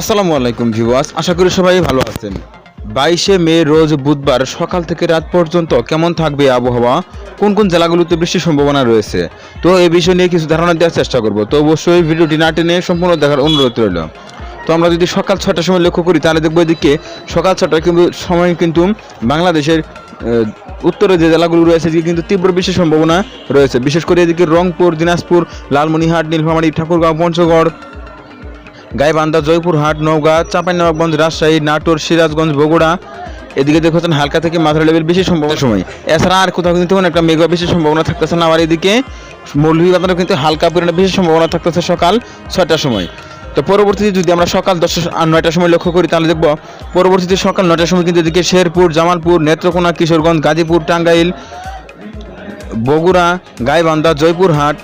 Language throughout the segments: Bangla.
আসসালামু আলাইকুম ভিউয়ার্স, আশা করি সবাই ভালো আছেন। বাইশে মে রোজ বুধবার সকাল থেকে রাত পর্যন্ত কেমন থাকবে আবহাওয়া? কোন কোন জেলাগুলোতে বৃষ্টির সম্ভাবনা রয়েছে? তো এই বিষয় নিয়ে কিছু ধারণা দেওয়ার চেষ্টা করব। তো অবশ্যই ভিডিওটি না টেনে সম্পূর্ণ দেখার অনুরোধ রইল। তো আমরা যদি সকাল ছটার সময় লক্ষ্য করি, তাহলে দেখব এদিকে সকাল ছটায় কিন্তু সময় কিন্তু বাংলাদেশের উত্তরে যে জেলাগুলো রয়েছে, এদিকে কিন্তু তীব্র বৃষ্টির সম্ভাবনা রয়েছে। বিশেষ করে এদিকে রংপুর, দিনাজপুর লালমনিহাট নীলফামারী, ঠাকুরগাঁও, পঞ্চগড় গাইবান্ধা, জয়পুরহাট, নওগাঁ, চাঁপাইনবাবগঞ্জ, রাজশাহী, নাটোর, সিরাজগঞ্জ, বগুড়া। এদিকে দেখছেন হালকা থেকে মাথার লেভেল বেশি সম্ভাবনা সময়। এছাড়া আর কোথাও কিন্তু একটা মেঘা বেশি সম্ভাবনা থাকতেছে না। আবার এদিকে মৌলভীবাজারও কিন্তু হালকা পরিমাণে বেশি সম্ভাবনা থাকতেছে সকাল ছয়টার সময়। তো পরবর্তীতে যদি আমরা সকাল দশটা আর নয়টার সময় লক্ষ্য করি, তাহলে দেখব পরবর্তীতে সকাল নয়টার সময় কিন্তু এদিকে শেরপুর, জামালপুর, নেত্রকোনা, কিশোরগঞ্জ, গাজীপুর, টাঙ্গাইল, বগুড়া, গাইবান্ধা, জয়পুরহাট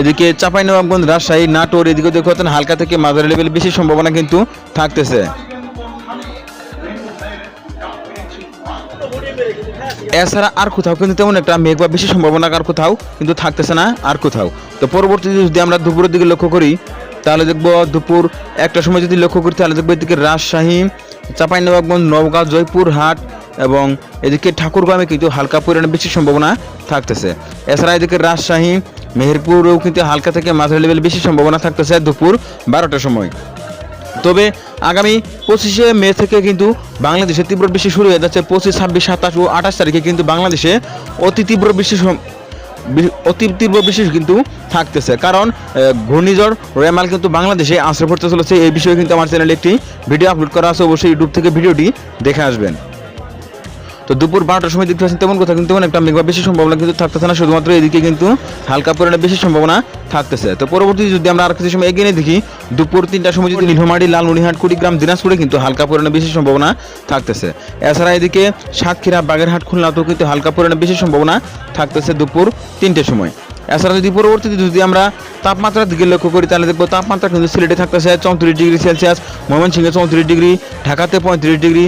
এদিকে চাঁপাইনবাবগঞ্জ রাজশাহী, নাটোর, এদিকে দেখতে হালকা থেকে মাঝারি লেভেল বেশি সম্ভাবনা কিন্তু থাকতেছে। এছাড়া আর কোথাও কিন্তু তেমন একটা মেঘ বা বেশি সম্ভাবনা আর কোথাও কিন্তু থাকতেছে না, আর কোথাও। তো পরবর্তীতে যদি আমরা দুপুরের দিকে লক্ষ্য করি, তাহলে দেখব দুপুর একটা সময় যদি লক্ষ্য করি, তাহলে দেখব এদিকে রাজশাহী চাঁপাইনবাবগঞ্জ নওগাঁ, জয়পুরহাট এবং এদিকে ঠাকুরগাঁমে কিন্তু হালকা পরিমাণে বেশি সম্ভাবনা থাকতেছে। এছাড়া এদিকে রাজশাহী মেহেরপুরেও কিন্তু হালকা থেকে মাঝারি লেভেল বেশি সম্ভাবনা থাকতেছে দুপুর বারোটার সময়। তবে আগামী পঁচিশে মে থেকে কিন্তু বাংলাদেশে তীব্র বৃষ্টি শুরু হয়ে যাচ্ছে। পঁচিশ, ছাব্বিশ, সাতাশ ও আঠাশ তারিখে কিন্তু বাংলাদেশে অতি তীব্র বৃষ্টি অতি তীব্র বৃষ্টি কিন্তু থাকতেছে। কারণ ঘূর্ণিঝড়, রেমাল কিন্তু বাংলাদেশে আশ্রয় পড়তে চলেছে। এই বিষয়ে কিন্তু আমার চ্যানেলে একটি ভিডিও আপলোড করা আছে। অবশ্যই ইউটিউব থেকে ভিডিওটি দেখে আসবেন। তো দুপুর বারোটার সময় দেখতে পাচ্ছেন তেমন কথা, কিন্তু তেমন একটা মেঘবা বেশি সম্ভাবনা কিন্তু থাকতেছে না। শুধুমাত্র এদিকে কিন্তু হালকা পরিমাণে বেশি সম্ভাবনা থাকতেছে। তো পরবর্তী যদি আমরা আর কিছু সময় এগিয়ে দেখি, দুপুর তিনটার সময় যদি নীলফামারী লালমনিহাট কুড়িগ্রাম, দিনাজপুরে কিন্তু হালকা পরিমাণে বেশি সম্ভাবনা থাকতেছে। এছাড়া এদিকে সাতক্ষীরা, বাগেরহাট খুলনাতেও কিন্তু হালকা পরিমাণে বেশি সম্ভাবনা থাকতেছে দুপুর তিনটের সময়। এছাড়া যদি পরবর্তীতে যদি আমরা তাপমাত্রার দিকে লক্ষ্য করি, তাহলে দেখব তাপমাত্রা কিন্তু সিলেটে থাকতেছে চৌত্রিশ ডিগ্রি সেলসিয়াস, ময়মনসিংহে চৌত্রিশ ডিগ্রি, ঢাকাতে পঁয়ত্রিশ ডিগ্রি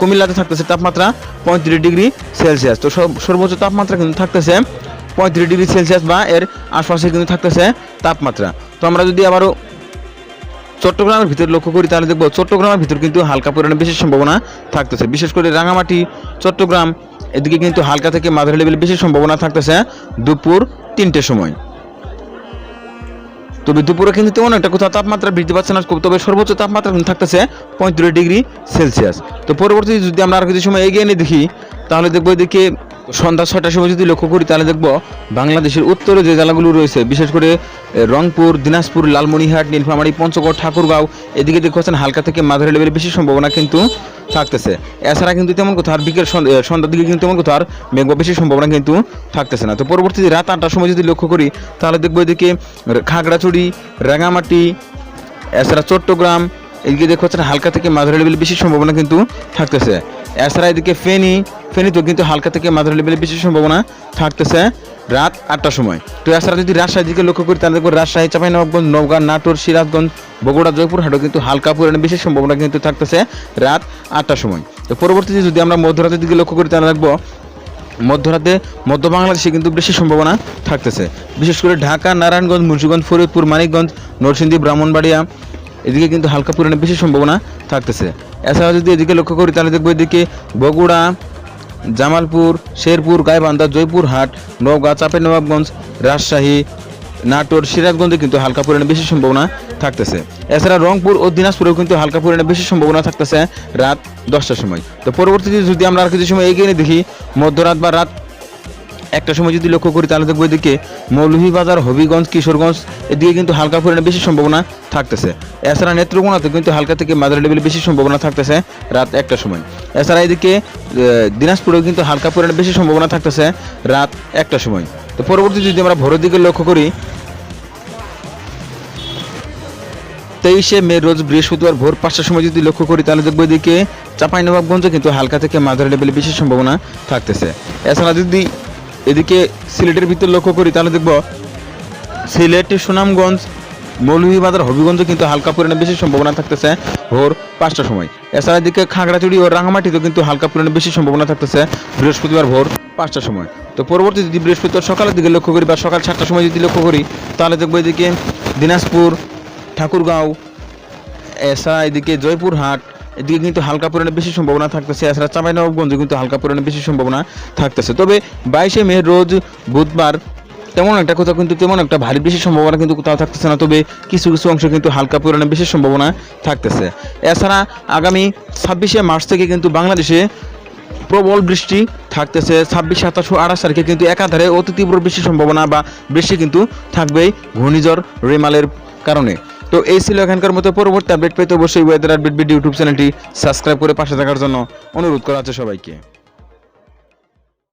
কুমিল্লাতে থাকতেছে তাপমাত্রা পঁয়ত্রিশ ডিগ্রি সেলসিয়াস। তো সর্বোচ্চ তাপমাত্রা কিন্তু থাকতেছে পঁয়ত্রিশ ডিগ্রি সেলসিয়াস বা এর আশপাশে কিন্তু থাকতেছে তাপমাত্রা। তো আমরা যদি আবারও চট্টগ্রামের ভিতরে লক্ষ্য করি তাহলে দেখব চট্টগ্রামের ভিতর কিন্তু হালকা পরিমাণে বেশি সম্ভাবনা থাকতেছে। বিশেষ করে রাঙামাটি, চট্টগ্রাম, এদিকে কিন্তু হালকা থেকে মাঝারি লেভেল বেশি সম্ভাবনা থাকতেছে দুপুর তিনটের সময়। তবে দুপুরে কিন্তু তেমন একটা কোথাও তাপমাত্রা বৃদ্ধি পাচ্ছে না, তবে সর্বোচ্চ তাপমাত্রা কিন্তু থাকতেছে পঁয়ত্রিশ ডিগ্রি সেলসিয়াস। তো পরবর্তী যদি আমরা আর কিছু সময় এগিয়ে নিয়ে দেখি, তাহলে দেখব এদিকে সন্ধ্যা ছটার সময় যদি লক্ষ্য করি, তাহলে দেখব বাংলাদেশের উত্তরে যে জেলাগুলো রয়েছে, বিশেষ করে রংপুর, দিনাজপুর, লালমনিরহাট, নীলফামারী, পঞ্চগড়, ঠাকুরগাঁও, এদিকে দেখছেন হালকা থেকে মাঝারি লেভেলের বেশি সম্ভাবনা কিন্তু থাকতেছে। এছাড়া কিন্তু তেমন কোথাও আর বিকেল সন্ধ্যা- সন্ধ্যার দিকে কিন্তু তেমন কোথাও আর মেঘ বেশি সম্ভাবনা কিন্তু থাকতেছে না। তো পরবর্তীতে রাত আটটার সময় যদি লক্ষ্য করি, তাহলে দেখব এদিকে খাগড়াছড়ি রাঙামাটি এছাড়া চট্টগ্রাম এদিকে দেখতে পাচ্ছেন হালকা থেকে মাঝারি লেভেলে বেশি সম্ভাবনা কিন্তু থাকতেছে। এছাড়া এদিকে ফেনী, ফেনীতেও কিন্তু হালকা থেকে মাঝারি লেভেলে বেশি সম্ভাবনা থাকতেছে রাত আটটার সময়। তো এছাড়া যদি রাজশাহীর দিকে লক্ষ্য করি, তাহলে দেখব রাজশাহী, চাঁপাইনবাবগঞ্জ, নওগাঁ, নাটোর, সিরাজগঞ্জ, বগুড়া জয়পুর জয়পুরহাটও কিন্তু হালকা পরিমাণে বেশি সম্ভাবনা কিন্তু থাকতেছে রাত আটটার সময়। তো পরবর্তীতে যদি আমরা মধ্যরাতের দিকে লক্ষ্য করি, তাহলে দেখব মধ্যরাতে মধ্য বাংলাদেশে কিন্তু বেশি সম্ভাবনা থাকতেছে। বিশেষ করে ঢাকা, নারায়ণগঞ্জ, মুন্সিগঞ্জ, ফরিদপুর, মানিকগঞ্জ, নরসিংদী, ব্রাহ্মণবাড়িয়া এদিকে কিন্তু হালকা পরিমাণে বেশি সম্ভাবনা থাকতেছে। এছাড়া যদি এদিকে লক্ষ্য করি, তাহলে দেখব এদিকে বগুড়া, জামালপুর, শেরপুর, গাইবান্ধা, জয়পুরহাট, নওগাঁ নবাবগঞ্জ রাজশাহী, নাটোর, সিরাজগঞ্জে কিন্তু হালকা পরিমাণে বেশি সম্ভাবনা থাকতেছে। এছাড়া রংপুর ও দিনাজপুরেও কিন্তু হালকা পরিমাণে বেশি সম্ভাবনা থাকতেছে রাত দশটার সময়। তো পরবর্তীতে যদি আমরা আর কিছু সময় এগিয়ে দেখি, মধ্যরাত বা রাত একটা সময় যদি লক্ষ্য করি, তাহলে দেখব এদিকে মৌলভীবাজার, হবিগঞ্জ, কিশোরগঞ্জ, এদিকে কিন্তু হালকা পরিমাণে বেশি সম্ভাবনা থাকতেছে। এছাড়া নেত্রকোনাতে কিন্তু হালকা থেকে মাঝারি লেভেলে বেশি সম্ভাবনা থাকতেছে রাত একটা সময়। এছাড়া এদিকে দিনাজপুরেও কিন্তু হালকা পরিমাণে বেশি সম্ভাবনা থাকতেছে রাত একটা সময়। তো পরবর্তী যদি আমরা ভোরের দিকে লক্ষ্য করি, তেইশে মে রোজ বৃহস্পতিবার ভোর পাঁচটার সময় যদি লক্ষ্য করি, তাহলে দেখব এদিকে চাঁপাইনবাবগঞ্জে কিন্তু হালকা থেকে মাঝারি লেভেলে বেশি সম্ভাবনা থাকতেছে। এছাড়া যদি এদিকে সিলেটের ভিতর লক্ষ্য করি, তাহলে দেখব সিলেট, সুনামগঞ্জ, মৌলভীবাজার, হবিগঞ্জে কিন্তু হালকা পরিমাণে বেশি সম্ভাবনা থাকতেছে ভোর পাঁচটার সময়। এছাড়া এদিকে খাগড়াছড়ি ও রাঙামাটিতেও কিন্তু হালকা পরিমাণে বেশি সম্ভাবনা থাকতেছে বৃহস্পতিবার ভোর পাঁচটার সময়। তো পরবর্তী যদি বৃহস্পতিবার সকালের দিকে লক্ষ্য করি বা সকাল সাতটার সময় যদি লক্ষ্য করি, তাহলে দেখব এদিকে দিনাজপুর, ঠাকুরগাঁও, এছাড়া এদিকে জয়পুরহাট এদিকে কিন্তু হালকা পরিমাণে বেশি সম্ভাবনা থাকতেছে। এছাড়া চাঁপাইনবাবগঞ্জে কিন্তু হালকা পরিমাণে বেশি সম্ভাবনা থাকতেছে। তবে বাইশে মে রোজ বুধবার তেমন একটা কোথাও কিন্তু তেমন একটা ভারী বেশি সম্ভাবনা কিন্তু কোথাও থাকতেছে না। তবে কিছু কিছু অংশ কিন্তু হালকা পরিমাণে বেশি সম্ভাবনা থাকতেছে। এছাড়া আগামী ছাব্বিশে মার্চ থেকে কিন্তু বাংলাদেশে প্রবল বৃষ্টি থাকতেছে। ছাব্বিশ, সাতাশ আঠাশ তারিখে কিন্তু একাধারে অতি তীব্র বৃষ্টির সম্ভাবনা বা বৃষ্টি কিন্তু থাকবেই ঘূর্ণিঝড় রেমালের কারণে। তো এই ছিল এখানকার মতো পরবর্তী আপডেট পেতে অবশ্যই ওয়েদার আপডেট ভিডিও ইউটিউব চ্যানেলটি সাবস্ক্রাইব করে পাশে থাকার জন্য অনুরোধ করা আছে সবাইকে।